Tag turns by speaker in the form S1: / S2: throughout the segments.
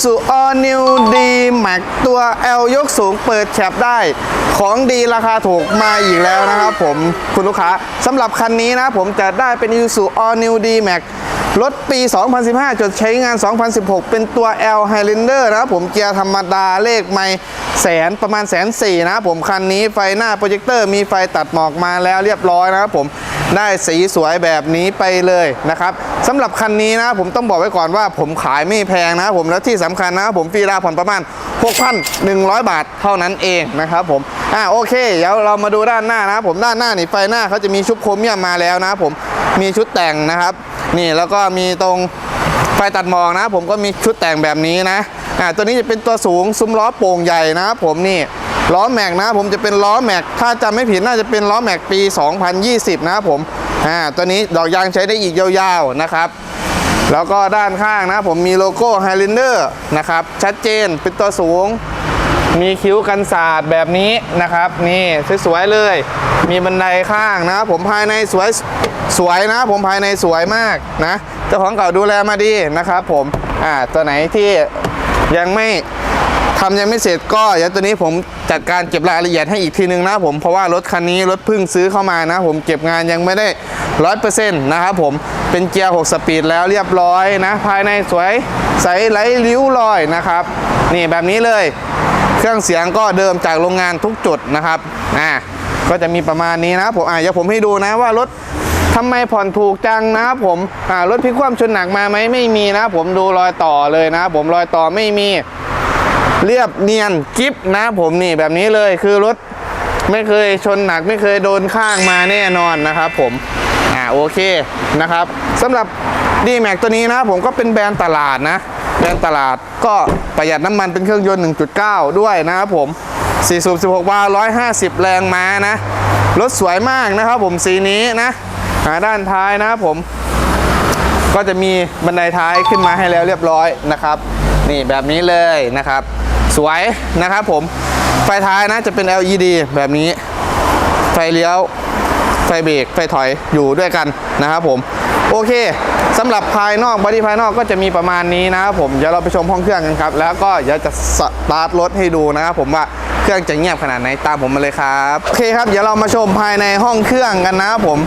S1: Isuzu All New D Max ตัว L ยกสูงเปิดแฉบได้ ของดีราคาถูกมาอีกแล้วนะครับผมคุณลูกค้าสำหรับคันนี้นะผมจะได้เป็น Isuzu All New D Max รถปี 2015 จดใช้งาน 2016 เป็นตัว L Highlander นะครับผมเกียร์ธรรมดาเลขไม่แสนประมาณแสนสี่นะครับผมคันนี้ไฟหน้าโปรเจคเตอร์มีไฟตัดหมอกมาแล้วเรียบร้อยนะครับผมได้สีสวยแบบนี้ไปเลยนะครับสำหรับคันนี้นะผมต้องบอกไว้ก่อนว่าผมขายไม่แพงนะผมแล้วที่สำคัญนะผมฟรีดาผ่อนประมาณ 6,100 บาทเท่านั้นเองนะครับผมอ่าโอเคเดี๋ยวเรามาดูด้านหน้านะครับผมด้านหน้านี่ไฟหน้าเขาจะมีชุบโครเมียมมาแล้วนะผมมีชุดแต่งนะครับ นี่แล้วก็มีตรงไฟตัดหมอกนะ ผมก็มีชุดแต่งแบบนี้นะอ่าตัวนี้จะเป็นตัวสูงซุ้มล้อโป่งใหญ่นะผมนี่ล้อแม็กนะ ผมจะเป็นล้อแม็กถ้าจำไม่ผิดน่าจะเป็นล้อแม็กปี 2020 นะครับผมอ่าตัวนี้ดอกยางใช้ได้อีกยาวๆนะครับ แล้วก็ด้านข้างนะ ผมมีโลโก้ Highlander นะครับชัดเจนเป็นตัวสูง มีคิ้วกันศาสตร์แบบนี้นะครับ นี่สวยๆเลย มีบันไดข้างนะ ผมภายในสวยสวยนะ ผมภายในสวยมากนะเจ้าของเก่าดูแลมาดีนะครับผมอ่าตัวไหนที่ยังไม่ทำยังไม่เสร็จก็เดี๋ยวตัวนี้ผมจัดการเก็บรายละเอียดให้อีกทีนึงนะผมเพราะว่ารถคันนี้รถเพิ่งซื้อเข้ามานะ ผมเก็บงานยังไม่ได้ร้อยเปอร์เซ็นต์นะครับผมเป็นเกียร์6สปีดแล้วเรียบร้อยนะ ภายในสวยใสไร้ริ้วรอยนะครับ นี่แบบนี้เลย เครื่องเสียงก็เดิมจากโรงงานทุกจุดนะครับอ่าก็จะมีประมาณนี้นะผมอ่าเดี๋ยวผมให้ดูนะว่ารถทำไมผ่อนถูกจังนะครับผมอ่ารถพิกคว่ำชนหนักมาไหมไม่มีนะผมดูรอยต่อเลยนะผมรอยต่อไม่มีเรียบเนียนกิฟนะผมนี่แบบนี้เลยคือรถไม่เคยชนหนักไม่เคยโดนข้างมาแน่นอนนะครับผมอ่าโอเคนะครับสำหรับ d m a x ตัวนี้นะผมก็เป็นแบรนด์ตลาดนะ แรนตลาด ก็ประหยัดน้ำมันเป็นเครื่องยนต์ 1.9 ด้วยนะครับผม4สูบ16วาล์ว150 แรงม้านะ รถสวยมากนะครับผมสีนี้นะอ่าด้านท้ายนะครับผม ก็จะมีบันไดท้ายขึ้นมาให้แล้วเรียบร้อยนะครับ นี่แบบนี้เลยนะครับ สวยนะครับผม ไฟท้ายนะจะเป็น LED แบบนี้ ไฟเลี้ยว ไฟเบรก ไฟถอยอยู่ด้วยกันนะครับผม โอเคสำหรับภายนอกบอดี้ภายนอกก็จะมีประมาณนี้นะครับผมเดี๋ยวเราไปชมห้องเครื่องกันครับ แล้วก็เดี๋ยวจะสตาร์ทรถให้ดูนะครับผมว่าเครื่องจะเงียบขนาดไหนตามผมมาเลยครับโอเคครับเดี๋ยวเรามาชมภายในห้องเครื่องกันนะครับผม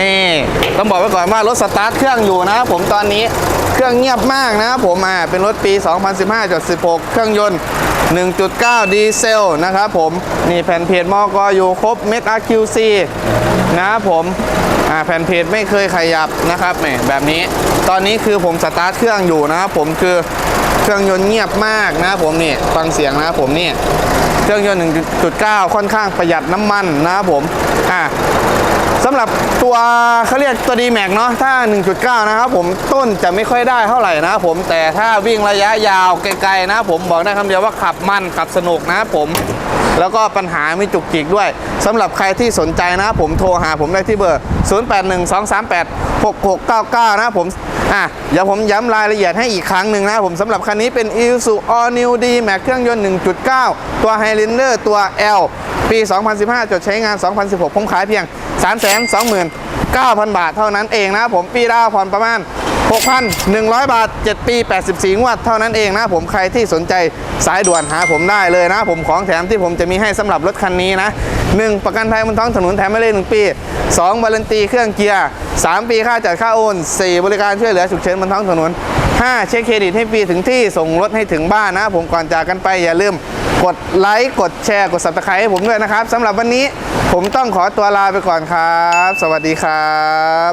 S1: นี่ต้องบอกไว้ก่อนว่ารถสตาร์ทเครื่องอยู่นะครับผมตอนนี้เครื่องเงียบมากนะครับผมอ่าเป็นรถปี 2015.16 เครื่องยนต์ 1.9 ดีเซลนะครับผมนี่แผ่นเพจมอกอยู่ครบเม็ด RQC นะครับผม แผ่นเพจไม่เคยขยับนะครับแหมแบบนี้ ตอนนี้คือผมสตาร์ทเครื่องอยู่นะครับผมคือเครื่องยนต์เงียบมากนะผมนี่ฟังเสียงนะผมนี่เครื่องยนต์ 1.9 ค่อนข้างประหยัดน้ำมันนะครับผมอะ สำหรับตัวเขาเรียกตัวดีแม็กเนาะถ้า 1.9 นะครับผมต้นจะไม่ค่อยได้เท่าไหร่นะครับผมแต่ถ้าวิ่งระยะยาวไกลๆนะผมบอกได้คำเดียวว่าขับมันขับสนุกนะผมแล้วก็ปัญหาไม่จุกจิกด้วยสำหรับใครที่สนใจนะผมโทรหาผมได้ที่เบอร์ 0812386699 นะผมอะเดี๋ยวผมย้ำรายละเอียดให้อีกครั้งหนึ่งนะผมสำหรับคันนี้เป็น Isuzu All New D Max เครื่องยนต์ 1.9 ตัว Highlander ตัว L ปี 2015 จดใช้งาน 2016 ผมขายเพียง 329,000 บาทเท่านั้นเองนะผมปีดาวผ่อนประมาณ 6,100 บาท 7 ปี 84 งวดเท่านั้นเองนะผมใครที่สนใจสายด่วนหาผมได้เลยนะ ผมของแถมที่ผมจะมีให้สำหรับรถคันนี้นะ 1. ประกันภัยบนท้องถนนแถมไม่เลย1ปี 2. บารันตีเครื่องเกียร์ 3 ปีค่าจัดค่าโอน 4 บริการช่วยเหลือฉุกเฉินบนท้องถนน 5. เช็คเครดิตให้ฟรีถึงที่ส่งรถให้ถึงบ้านนะ ผมก่อนจากกันไปอย่าลืม กดไลค์กดแชร์กดซับสไครป์ให้ผมด้วยนะครับสำหรับวันนี้ผมต้องขอตัวลาไปก่อนครับ สวัสดีครับ